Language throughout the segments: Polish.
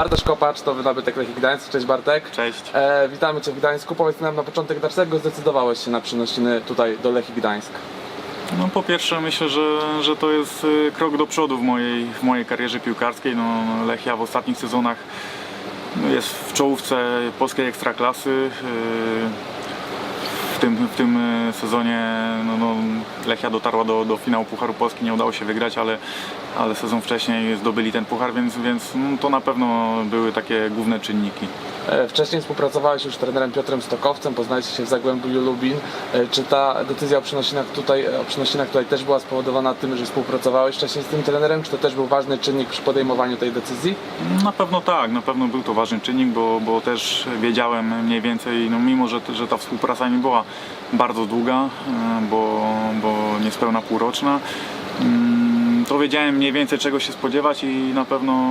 Bartosz Kopacz to wynabytek Lechii Gdańsk. Cześć Bartek. Cześć. E, witamy Cię w Gdańsku. Powiedz nam na początek, dlaczego zdecydowałeś się na przynosiny tutaj do Lechii Gdańsk? No po pierwsze myślę, że, że to jest y, krok do przodu w mojej, w mojej karierze piłkarskiej. No, Lechia w ostatnich sezonach no, jest w czołówce polskiej ekstraklasy. W tym, w tym y, sezonie no, no, Lechia dotarła do, do finału Pucharu Polski, nie udało się wygrać, ale, ale sezon wcześniej zdobyli ten puchar, więc, więc no, to na pewno były takie główne czynniki. E, wcześniej współpracowałeś już z trenerem Piotrem Stokowcem, poznaliście się w Zagłębiu Lubin. E, czy ta decyzja o przynosinach, tutaj, o przynosinach tutaj też była spowodowana tym, że współpracowałeś wcześniej z tym trenerem? Czy to też był ważny czynnik przy podejmowaniu tej decyzji? Na pewno tak, na pewno był to ważny czynnik, bo, bo też wiedziałem mniej więcej, no mimo że, że ta współpraca nie była bardzo długa, e, bo, bo niespełna półroczna, mm, to wiedziałem mniej więcej czego się spodziewać i na pewno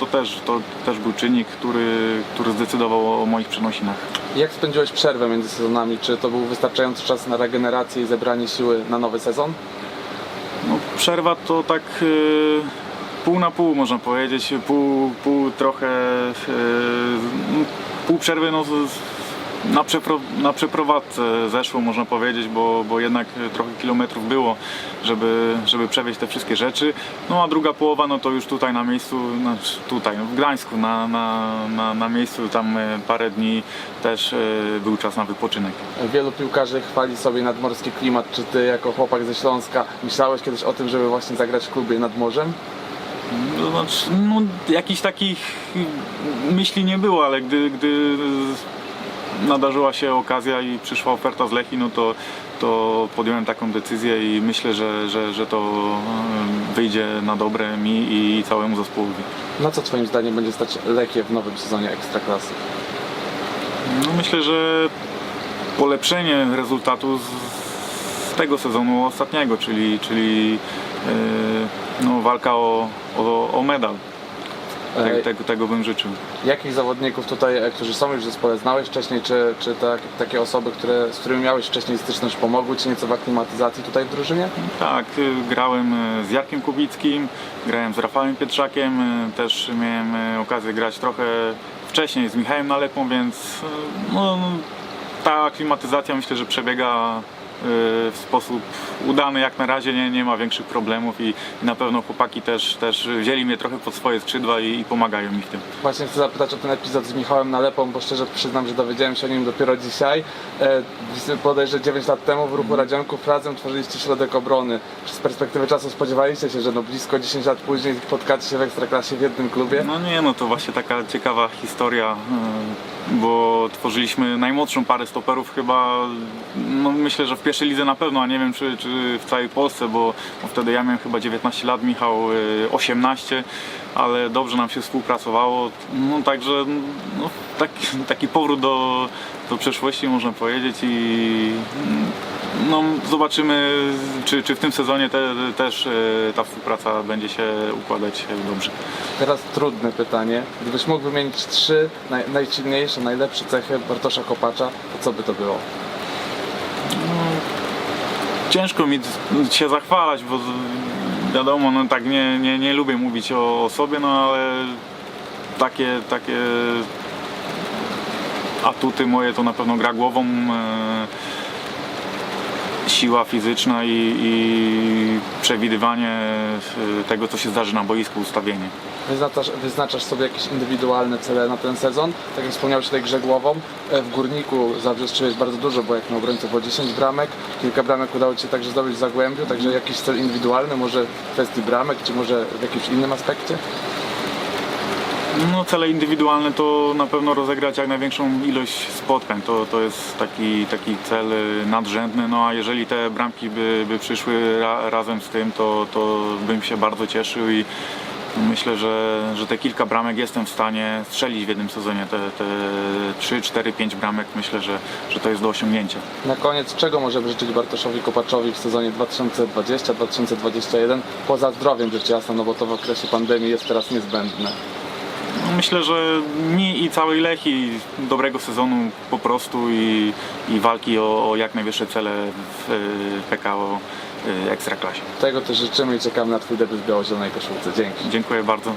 to też, to też był czynnik, który, który zdecydował o moich przenosinach. Jak spędziłeś przerwę między sezonami? Czy to był wystarczający czas na regenerację i zebranie siły na nowy sezon? No, przerwa to tak y, pół na pół można powiedzieć, pół, pół trochę, y, no, pół przerwy no, z- na, przepro, na przeprowadzce zeszło można powiedzieć, bo, bo jednak trochę kilometrów było, żeby, żeby przewieźć te wszystkie rzeczy. No a druga połowa no to już tutaj na miejscu, znaczy tutaj no, w Gdańsku na, na, na, na miejscu tam y, parę dni też y, był czas na wypoczynek. Wielu piłkarzy chwali sobie nadmorski klimat. Czy ty jako chłopak ze Śląska myślałeś kiedyś o tym, żeby właśnie zagrać w klubie nad morzem? To znaczy, no, jakichś takich myśli nie było, ale gdy, gdy nadarzyła się okazja i przyszła oferta z Lechi, no to, to podjąłem taką decyzję i myślę, że, że, że to wyjdzie na dobre mi i całemu zespołowi. Na co twoim zdaniem będzie stać Lechię w nowym sezonie Ekstraklasy? No, myślę, że polepszenie rezultatu z, z tego sezonu ostatniego, czyli, czyli e, no, walka o, o, o medal. Tego, tego, tego bym życzył. Jakich zawodników tutaj, e, którzy są już w zespole, znałeś wcześniej, czy, czy tak, takie osoby, które, z którymi miałeś wcześniej styczność, pomogły Ci nieco w aklimatyzacji tutaj w drużynie? Tak, y, grałem y, z Jarkiem Kubickim, grałem z Rafałem Pietrzakiem, y, też miałem okazję grać trochę wcześniej z Michałem Nalepą, więc no, ta aklimatyzacja myślę, że przebiega w sposób udany jak na razie, nie, nie ma większych problemów i, na pewno chłopaki też, też wzięli mnie trochę pod swoje skrzydła i, i pomagają mi w tym. Właśnie chcę zapytać o ten epizod z Michałem Nalepą, bo szczerze przyznam, że dowiedziałem się o nim dopiero dzisiaj. E, Podejrzę 9 lat temu w ruchu Radzianków razem tworzyliście środek obrony. Czy z perspektywy czasu spodziewaliście się, że no blisko 10 lat później spotkacie się w Ekstraklasie w jednym klubie? No nie, no to właśnie taka ciekawa historia, y, bo tworzyliśmy najmłodszą parę stoperów chyba, no myślę, że w pierwszej lidze na pewno, a nie wiem czy, czy w całej Polsce, bo, bo wtedy ja miałem chyba 19 lat, Michał y, 18, ale dobrze nam się współpracowało, no także no, taki, taki powrót do, do przeszłości można powiedzieć i no, zobaczymy, czy, czy w tym sezonie te, też y, ta współpraca będzie się układać dobrze. Teraz trudne pytanie. Gdybyś mógł wymienić trzy naj, najsilniejsze, najlepsze cechy Bartosza Kopacza, to co by to było? ciężko mi się zachwalać, bo wiadomo, no tak nie, nie, nie lubię mówić o, o sobie, no ale takie, takie atuty moje to na pewno gra głową, e, siła fizyczna i, i przewidywanie e, tego, co się zdarzy na boisku, ustawienie. Wyznaczasz, wyznaczasz sobie jakieś indywidualne cele na ten sezon? Tak jak wspomniałeś tej grze głową, e, w Górniku zabrzestrzyłeś bardzo dużo, bo jak na obrońcę było 10 bramek, kilka bramek udało Ci się także zdobyć w Zagłębiu, także jakiś cel indywidualny, może w kwestii bramek, czy może w jakimś innym aspekcie? No, cele indywidualne to na pewno rozegrać jak największą ilość spotkań. To, to jest taki, taki cel y, nadrzędny. No a jeżeli te bramki by, by przyszły ra, razem z tym, to, to bym się bardzo cieszył i myślę, że, że te kilka bramek jestem w stanie strzelić w jednym sezonie. Te, te 3, 4, 5 bramek myślę, że, że to jest do osiągnięcia. Na koniec, czego możemy życzyć Bartoszowi Kopaczowi w sezonie 2020-2021? Poza zdrowiem rzecz jasna, no bo to w okresie pandemii jest teraz niezbędne. Myślę, że mi i całej Lechi dobrego sezonu po prostu i, i walki o, o jak najwyższe cele w y, PKO y, Ekstraklasie. Tego też życzymy i czekamy na Twój debiut w biało-zielonej koszulce. Dzięki. Dziękuję bardzo.